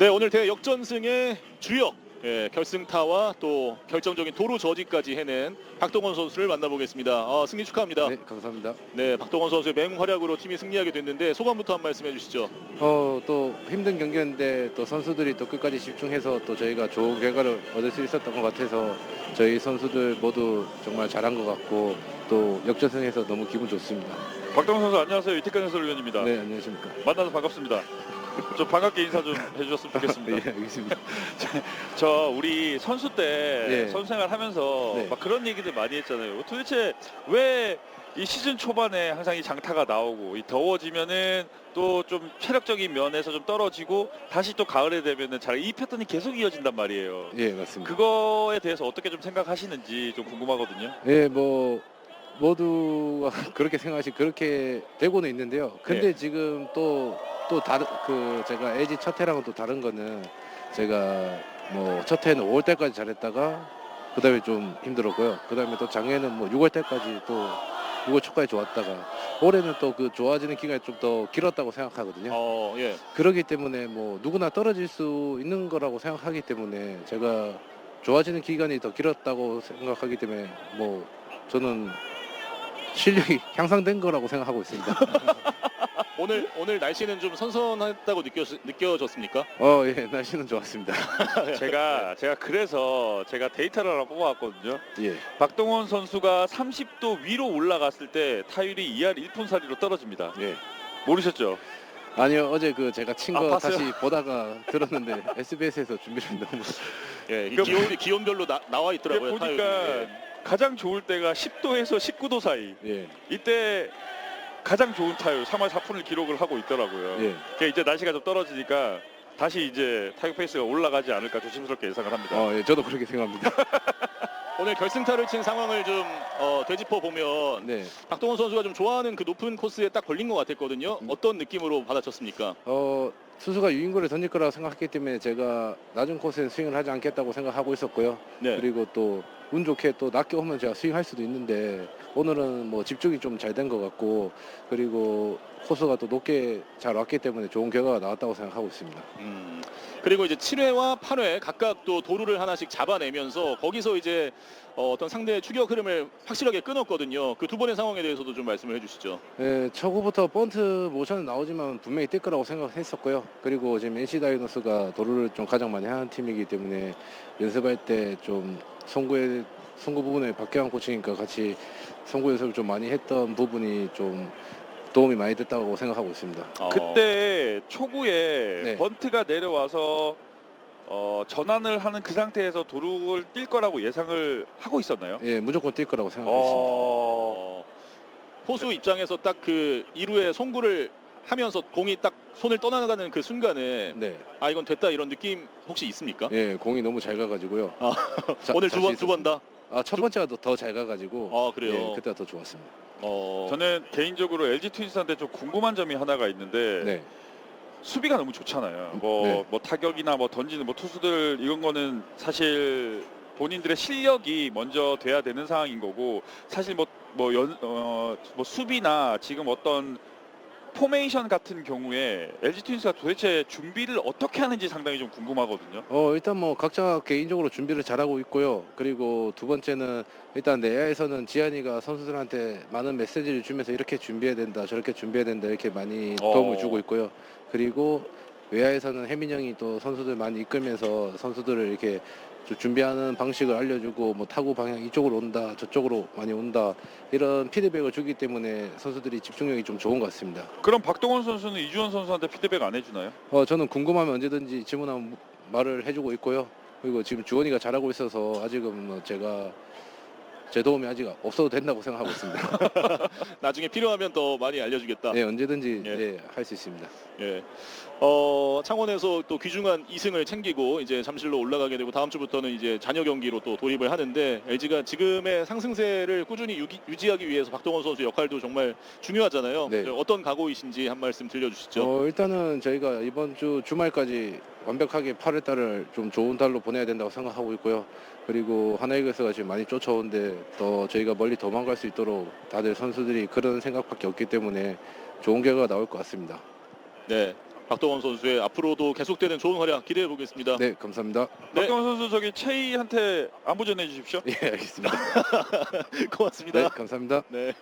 네, 오늘 대역전승의 주역 예, 결승타와 또 결정적인 도루 저지까지 해낸 박동원 선수를 만나보겠습니다. 아, 승리 축하합니다. 네, 감사합니다. 네, 박동원 선수의 맹활약으로 팀이 승리하게 됐는데 소감부터 한 말씀 해주시죠. 어, 또 힘든 경기였는데 또 선수들이 또 끝까지 집중해서 또 저희가 좋은 결과를 얻을 수 있었던 것 같아서 저희 선수들 모두 정말 잘한 것 같고 또 역전승해서 너무 기분 좋습니다. 박동원 선수 안녕하세요. 이태근 해설위원입니다. 네, 안녕하십니까. 만나서 반갑습니다. 좀 반갑게 인사 좀 해주셨으면 예, 좋겠습니다. 알겠습니다. 저 우리 선수 때 예. 선수 생활 하면서 네. 막 그런 얘기들 많이 했잖아요. 도대체 왜 이 시즌 초반에 항상 이 장타가 나오고 이 더워지면은 또 좀 체력적인 면에서 좀 떨어지고 다시 또 가을에 되면은 잘 이 패턴이 계속 이어진단 말이에요. 예, 맞습니다. 그거에 대해서 어떻게 좀 생각하시는지 좀 궁금하거든요. 예, 뭐 모두가 그렇게 생각하시 그렇게 되고는 있는데요. 근데 예. 지금 또 또 다른 그 제가 LG 첫 해랑은 또 다른 거는 제가 뭐 첫 해는 5월 때까지 잘했다가 그다음에 좀 힘들었고요. 그다음에 또 작년에는 뭐 6월 때까지 또 6월 초까지 좋았다가 올해는 또 그 좋아지는 기간이 좀 더 길었다고 생각하거든요. 어, 예. 그렇기 때문에 뭐 누구나 떨어질 수 있는 거라고 생각하기 때문에 제가 좋아지는 기간이 더 길었다고 생각하기 때문에 뭐 저는 실력이 향상된 거라고 생각하고 있습니다. 오늘 오늘 날씨는 좀 선선했다고 느껴 느껴졌습니까? 어, 예, 날씨는 좋았습니다. 제가 제가 그래서 제가 데이터를 하나 뽑아왔거든요. 예. 박동원 선수가 30도 위로 올라갔을 때 타율이 2할 1푼 4리로 떨어집니다. 예. 모르셨죠? 아니요, 어제 그 제가 친 아, 거 봤어요? 다시 보다가 들었는데 SBS에서 준비를 너무 예, 기온이 기온별로 나, 나와 있더라고요. 보니까 타율이. 가장 좋을 때가 10도에서 19도 사이. 예. 이때 가장 좋은 타율 3할 4푼을 기록을 하고 있더라고요. 예. 그러니까 이제 날씨가 좀 떨어지니까 다시 이제 타격 페이스가 올라가지 않을까 조심스럽게 예상을 합니다. 어, 예, 저도 그렇게 생각합니다. 오늘 결승타를 친 상황을 좀 어, 되짚어 보면 네. 박동원 선수가 좀 좋아하는 그 높은 코스에 딱 걸린 것 같았거든요. 음. 어떤 느낌으로 받아쳤습니까? 어, 수수가 유인구를 던질 거라고 생각했기 때문에 제가 낮은 코스에 스윙을 하지 않겠다고 생각하고 있었고요. 네. 그리고 또 운 좋게 또 낮게 오면 제가 스윙할 수도 있는데 오늘은 뭐 집중이 좀 잘 된 것 같고 그리고 코스가 또 높게 잘 왔기 때문에 좋은 결과가 나왔다고 생각하고 있습니다. 음, 그리고 이제 7회와 8회 각각 또 도루를 하나씩 잡아내면서 거기서 이제 어, 떤 상대의 추격 흐름을 확실하게 끊었거든요. 그 두 번의 상황에 대해서도 좀 말씀을 해주시죠. 예, 초구부터 번트 모션은 나오지만 분명히 뛸 거라고 생각했었고요. 그리고 지금 NC 다이노스가 도루를 좀 가장 많이 하는 팀이기 때문에 연습할 때 좀 송구에 송구 부분에 박경환 코치니까 같이 송구 연습을 좀 많이 했던 부분이 좀 도움이 많이 됐다고 생각하고 있습니다. 어, 그때 초구에 네. 번트가 내려와서 어, 전환을 하는 그 상태에서 도루를 뛸 거라고 예상을 하고 있었나요? 예, 무조건 뛸 거라고 생각했습니다. 어, 어, 포수 입장에서 딱 그 2루에 송구를 하면서 공이 딱 손을 떠나가는 그 순간에 네, 아 이건 됐다 이런 느낌 혹시 있습니까? 예, 공이 너무 잘 가가지고요. 아, 자- 오늘 두 자신 번두번 다. 아, 첫 번째가 더 잘 가가지고 아 그래요. 예, 그때가 더 좋았습니다. 어, 저는 개인적으로 LG 트윈스한테 좀 궁금한 점이 하나가 있는데 네, 수비가 너무 좋잖아요. 뭐, 네. 뭐 타격이나 뭐 던지는 뭐 투수들 이런 거는 사실 본인들의 실력이 먼저 돼야 되는 상황인 거고 사실 뭐 뭐 연 어, 뭐 수비나 지금 어떤 포메이션 같은 경우에 LG 트윈스가 도대체 준비를 어떻게 하는지 상당히 좀 궁금하거든요. 어 일단 뭐 각자 개인적으로 준비를 잘하고 있고요. 그리고 두 번째는 일단 내야에서는 지한이가 선수들한테 많은 메시지를 주면서 이렇게 준비해야 된다, 저렇게 준비해야 된다 이렇게 많이 어. 도움을 주고 있고요. 그리고 외야에서는 혜민 형이 또 선수들 많이 이끌면서 선수들을 이렇게 좀 준비하는 방식을 알려주고 뭐 타구 방향 이쪽으로 온다, 저쪽으로 많이 온다 이런 피드백을 주기 때문에 선수들이 집중력이 좀 좋은 것 같습니다. 그럼 박동원 선수는 이주원 선수한테 피드백 안 해주나요? 어, 저는 궁금하면 언제든지 질문하면 말을 해주고 있고요. 그리고 지금 주원이가 잘하고 있어서 아직은 뭐 제가 제 도움이 아직 없어도 된다고 생각하고 있습니다. 나중에 필요하면 더 많이 알려주겠다. 네, 언제든지 예. 네, 할수 있습니다. 예. 어, 창원에서 또 귀중한 2승을 챙기고 이제 잠실로 올라가게 되고 다음 주부터는 이제 잔여 경기로 또 돌입을 하는데 LG가 지금의 상승세를 꾸준히 유지하기 위해서 박동원 선수 역할도 정말 중요하잖아요. 네. 어떤 각오이신지 한 말씀 들려주시죠. 어, 일단은 저희가 이번 주 주말까지 완벽하게 8월 달을 좀 좋은 달로 보내야 된다고 생각하고 있고요. 그리고 하나이글스가 지금 많이 쫓아오는데 더 저희가 멀리 도망갈 수 있도록 다들 선수들이 그런 생각밖에 없기 때문에 좋은 결과가 나올 것 같습니다. 네. 박동원 선수의 앞으로도 계속되는 좋은 활약 기대해 보겠습니다. 네, 감사합니다. 네. 박경원 선수 저기 체이한테 안부 전해 주십시오. 예, 알겠습니다. 고맙습니다. 네, 감사합니다. 네.